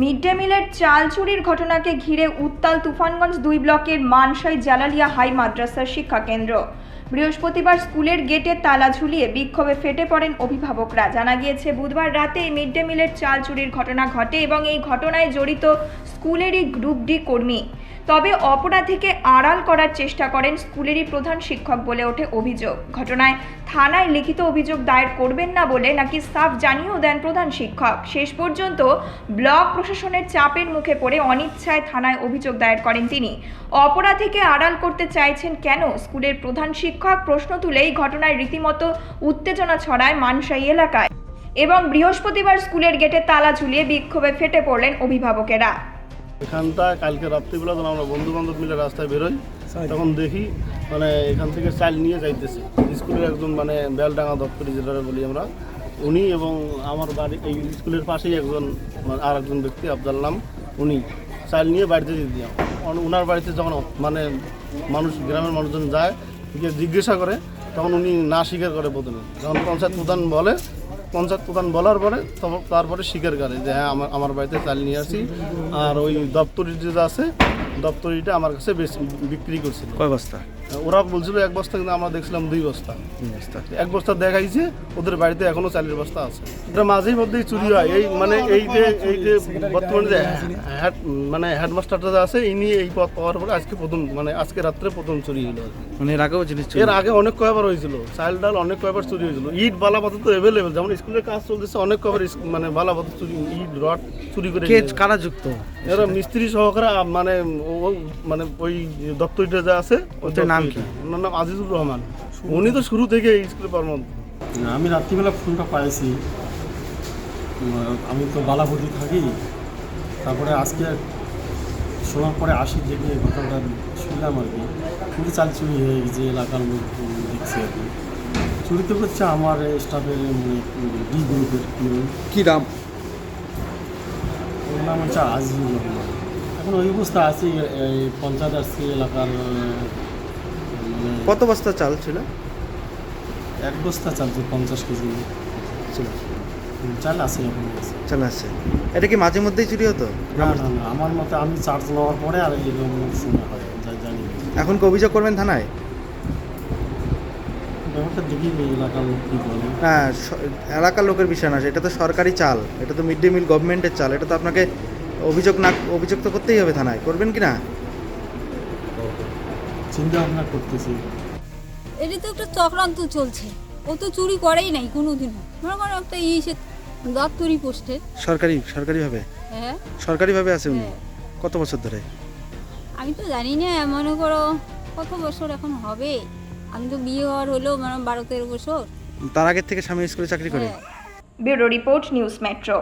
Mid day মিলের চাল চুরির ঘটনাকে ঘিরে উত্তাল তুফানগঞ্জ দুই ব্লকের মানসাই জালালিয়া হাই মাদ্রাসার শিক্ষা কেন্দ্র। বৃহস্পতিবার স্কুলের গেটে তালা ঝুলিয়ে বিক্ষোভে ফেটে পড়েন অভিভাবকরা। জানা গিয়েছে, বুধবার রাতে মিড ডে মিলের চাল চুরির ঘটনা ঘটে এবং এই ঘটনায় জড়িত স্কুলেরই গ্রুপ ডি কর্মী। তবে অপরাধীকে আড়াল করার চেষ্টা করেন স্কুলেরই প্রধান শিক্ষক বলে ওঠে অভিযোগ। ঘটনায় থানায় লিখিত অভিযোগ দায়ের করবেন না বলে নাকি সাফ জানিয়েও দেন প্রধান শিক্ষক। শেষ পর্যন্ত ব্লক প্রশাসনের চাপের মুখে পড়ে অনিচ্ছায় থানায় অভিযোগ দায়ের করেন তিনি। অপরাধীকে আড়াল করতে চাইছেন কেন? স্কুলের প্রধান শিক্ষক প্রশ্ন তুলে এই ঘটনায় রীতিমতো উত্তেজনা ছড়ায় মানসাই এলাকায় এবং বৃহস্পতিবার স্কুলের গেটে তালা ঝুলিয়ে বিক্ষোভে ফেটে পড়লেন অভিভাবকেরা। এখানটা কালকে রাত্রিবেলা যখন আমরা বন্ধু বান্ধব মিলে রাস্তায় বেরোই তখন দেখি মানে এখান থেকে চাল নিয়ে যাইতেছে। স্কুলের একজন মানে বেলডাঙ্গা দপ্তরি যেটা বলি আমরা উনি এবং আমার বাড়ি এই স্কুলের পাশেই একজন মানে আর একজন ব্যক্তি আবদাল নাম উনি। চাল নিয়ে বাড়িতে দিয়ে ওনার বাড়িতে যখন মানে মানুষ গ্রামের মানুষজন যায় গিয়ে জিজ্ঞাসা করে তখন উনি না স্বীকার করে প্রথমে। যখন পঞ্চায়েত প্রধান বলে পঞ্চায়েত প্রধান বলার পরে তারপরে স্বীকার করে যে হ্যাঁ আমার আমার বাড়িতে চাল নিয়ে আসি। আর ওই দপ্তরি যেটা আছে, দপ্তরিটা আমার কাছে বিক্রি করছিল। কয় বস্তা? ওরা বলছিল এক বস্তা কিন্তু আমরা দেখছিলাম দুই বস্তা। এক বস্তা দেখাইছে ওদের বাড়িতে এখনও চালের বস্তা আছে। এটা মাঝে মধ্যেই চুরি হয়। এই মানে এই যে এই যে বর্তমানে যে হেড মানে হেডমাস্টারটা যে আছে ইনি এই পথ পাওয়ার পরে আজকে প্রথম মানে আজকে রাত্রে প্রথম চুরি হলো। মানে এর আগেও জিনিস এর আগে অনেক কয়বার হয়েছিল। চাল ডাল অনেক কয়বার চুরি হয়েছিল। ইট বালা পাথর তো অ্যাভেলেবেল যেমন স্কুলের কাজ চলতেছে অনেক কয়বার মানে বালা পাথর চুরি ইট রড চুরি করে কারা যুক্ত? এরা মিস্ত্রি সহকারে মানে মানে ওই দপ্তরিটা যা আছে ওদের নাম কি? ওনার নাম আজিজুর রহমান। উনি তো শুরু থেকে স্কুলে পারমন্ত আমি রাত্রিবেলা ফোনটা পাইছি। আমি তো বালাপতি থাকি। তারপরে আজকে শোনার পরে আসি যে ঘটনাটা শুনলাম আর কি। খুবই চাল চুরি হয়ে গেছে এলাকার লোক দেখছে আর কি। চুরি তো করছে আমার স্টাফের ডি গ্রুপের কী নাম? ওর নাম হচ্ছে আজিজুর রহমান। এখন ওই অবস্থা আছে এই পঞ্চায়েত আসছে এলাকার কত বস্তা চাল ছিল? এক বস্তা চালছে পঞ্চাশ কেজি ছিল। চাল আছে এখন। চাল আছে। এটা কি মাঝে মধ্যেই চুরি হতো? না না না আমার মতে আমি চার্জ নেওয়ার পরে আর এরকম সময় হয় জানি। এখন কি অভিযোগ করবেন থানায়? ব্যাপারটা দেখি এলাকার লোক কী বলে। হ্যাঁ এলাকার লোকের বিষয় না এটা তো সরকারি চাল এটা তো মিড ডে মিল গভর্নমেন্টের চাল এটা তো আপনাকে অভিযোগ না অভিযোগ তো করতেই হবে থানায়। করবেন কি না? চিন্তা ভাবনা করতেছি। এটা তো একটা চক্রান্ত চলছে। ও তো চুরি করেই নাই কোনো দিনও মনে করো একটা ইসে দপ্তরি পোস্টের সরকারি সরকারিভাবে? হ্যাঁ। সরকারিভাবে আছে উনি? হ্যাঁ। কত বছর ধরে? আমি তো জানি না মনে করো কত বছর এখন হবে? আমি তো বিয়ে হওয়ার হলো মানে বারো তেরো বছর। তার আগের থেকে স্বামী স্কুলে চাকরি করে? হ্যাঁ। Bureau report news metro.